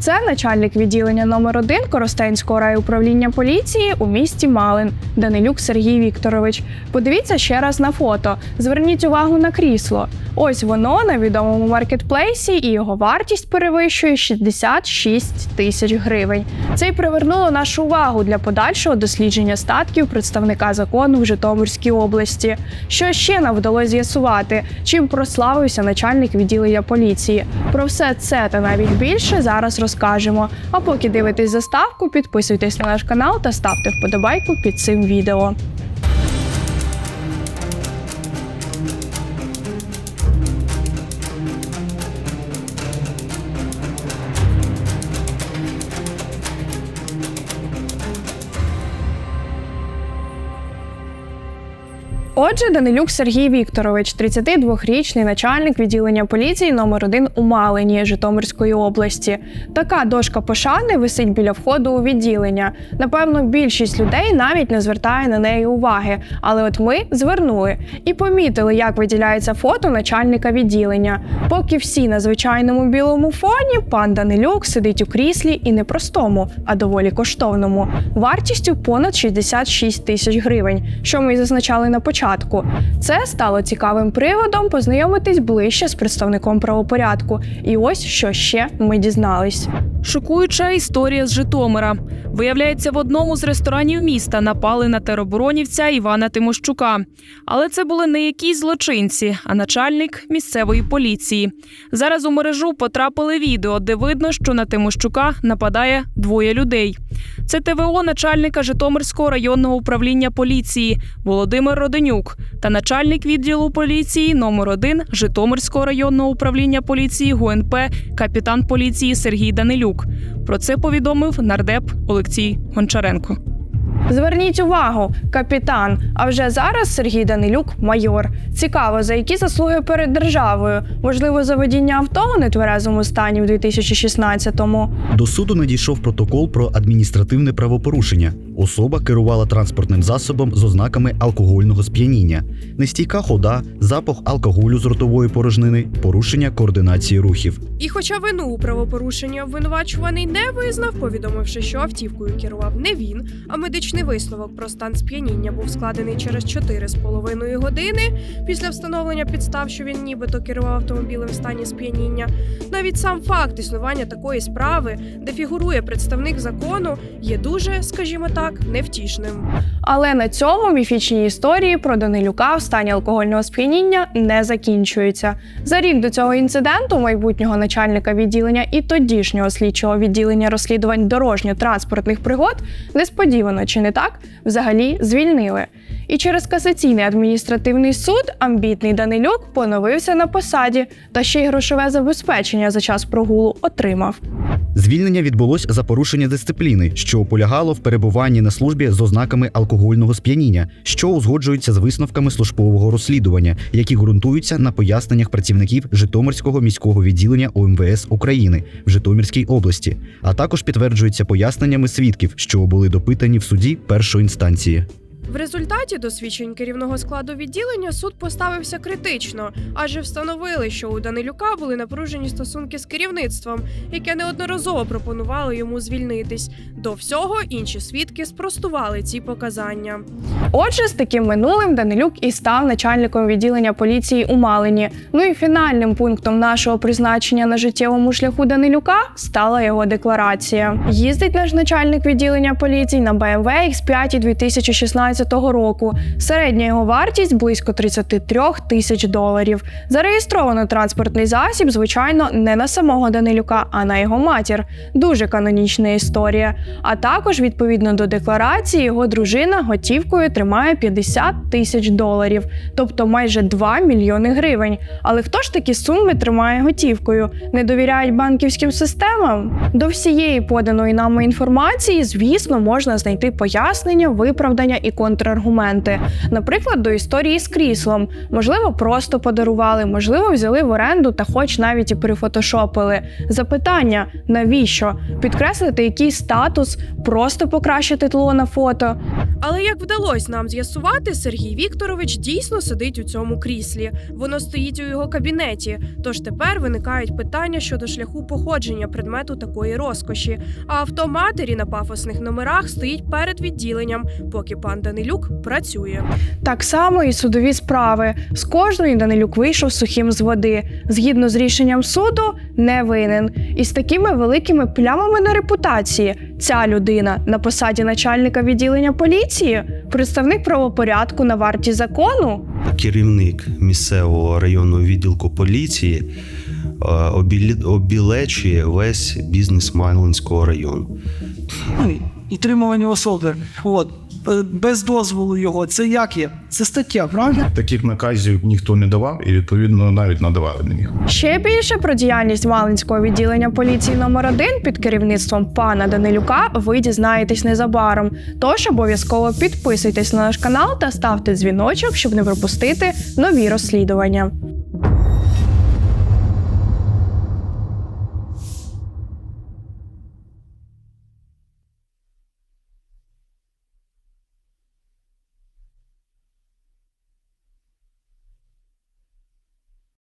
Це начальник відділення номер 1 Коростенського райуправління поліції у місті Малин Данилюк Сергій Вікторович. Подивіться ще раз на фото. Зверніть увагу на крісло. Ось воно на відомому маркетплейсі, і його вартість перевищує 66 тисяч гривень. Це й привернуло нашу увагу для подальшого дослідження статків представника закону в Житомирській області. Що ще нам вдалося з'ясувати, чим прославився начальник відділення поліції. Про все це та навіть більше зараз розкажемо. А поки дивитесь заставку, підписуйтесь на наш канал та ставте вподобайку під цим відео. Отже, Данилюк Сергій Вікторович, 32-річний начальник відділення поліції номер 1 у Малині Житомирської області. Така дошка пошани висить біля входу у відділення. Напевно, більшість людей навіть не звертає на неї уваги. Але от ми звернули і помітили, як виділяється фото начальника відділення. Поки всі на звичайному білому фоні, пан Данилюк сидить у кріслі і не простому, а доволі коштовному, вартістю понад 66 тисяч гривень, що ми й зазначали на початку. Це стало цікавим приводом познайомитись ближче з представником правопорядку. І ось що ще ми дізнались. Шокуюча історія з Житомира. Виявляється, в одному з ресторанів міста напали на тероборонівця Івана Тимощука. Але це були не якісь злочинці, а начальник місцевої поліції. Зараз у мережу потрапили відео, де видно, що на Тимощука нападає двоє людей. Це ТВО начальника Житомирського районного управління поліції Володимир Роденюк та начальник відділу поліції номер 1 Житомирського районного управління поліції ГУНП капітан поліції Сергій Данилюк. Про це повідомив нардеп Олексій Гончаренко. Зверніть увагу, капітан. А вже зараз Сергій Данилюк майор. Цікаво, за які заслуги перед державою? Можливо, за водіння авто у нетверезому стані в 2016-му? До суду надійшов протокол про адміністративне правопорушення. Особа керувала транспортним засобом з ознаками алкогольного сп'яніння, нестійка хода, запах алкоголю з ротової порожнини, порушення координації рухів. І хоча вину у правопорушенні обвинувачуваний не визнав, повідомивши, що автівкою керував не він, а медичний висновок про стан сп'яніння був складений через 4,5 години після встановлення підстав, що він нібито керував автомобілем в стані сп'яніння. Навіть сам факт існування такої справи, де фігурує представник закону, є дуже, скажімо так, невтішним. Але на цьому міфічні історії про Данилюка в стані алкогольного сп'яніння не закінчуються. За рік до цього інциденту майбутнього начальника відділення і тодішнього слідчого відділення розслідувань дорожньо-транспортних пригод несподівано чи не так взагалі звільнили. І через касаційний адміністративний суд амбітний Данилюк поновився на посаді та ще й грошове забезпечення за час прогулу отримав. Звільнення відбулось за порушення дисципліни, що полягало в перебуванні на службі з ознаками алкогольного сп'яніння, що узгоджується з висновками службового розслідування, які ґрунтуються на поясненнях працівників Житомирського міського відділення ОМВС України в Житомирській області, а також підтверджуються поясненнями свідків, що були допитані в суді першої інстанції. В результаті досвідчень керівного складу відділення суд поставився критично, адже встановили, що у Данилюка були напружені стосунки з керівництвом, яке неодноразово пропонувало йому звільнитись. До всього інші свідки спростували ці показання. Отже, з таким минулим Данилюк і став начальником відділення поліції у Малині. Ну і фінальним пунктом нашого призначення на життєвому шляху Данилюка стала його декларація. Їздить наш начальник відділення поліції на BMW X5 2016 року. Середня його вартість близько 33 тисяч доларів. Зареєстровано транспортний засіб, звичайно, не на самого Данилюка, а на його матір. Дуже канонічна історія. А також, відповідно до декларації, його дружина готівкою тримає 50 тисяч доларів, тобто майже 2 мільйони гривень. Але хто ж такі суми тримає готівкою? Не довіряють банківським системам? До всієї поданої нами інформації, звісно, можна знайти пояснення, виправдання і контроль контраргументи. Наприклад, до історії з кріслом. Можливо, просто подарували, можливо, взяли в оренду та хоч навіть і перефотошопили. Запитання: навіщо? Підкреслити якийсь статус, просто покращити тло на фото. Але як вдалося нам з'ясувати, Сергій Вікторович дійсно сидить у цьому кріслі. Воно стоїть у його кабінеті. Тож тепер виникають питання щодо шляху походження предмету такої розкоші. А авто матері на пафосних номерах стоїть перед відділенням, поки пан Данилюк працює. Так само і судові справи. З кожної Данилюк вийшов сухим з води. Згідно з рішенням суду, не винен. І з такими великими плямами на репутації ця людина на посаді начальника відділення поліції, представник правопорядку на варті закону. керівник місцевого районного відділку поліції е, обілечує весь бізнес Майлинського району. Ну, і тримування особи. От. Без дозволу його. Це як є? Це стаття, правильно? Таких наказів ніхто не давав і відповідно навіть надавати не міг. Ще більше про діяльність Малинського відділення поліції номер 1 під керівництвом пана Данилюка ви дізнаєтесь незабаром. Тож обов'язково підписуйтесь на наш канал та ставте дзвіночок, щоб не пропустити нові розслідування.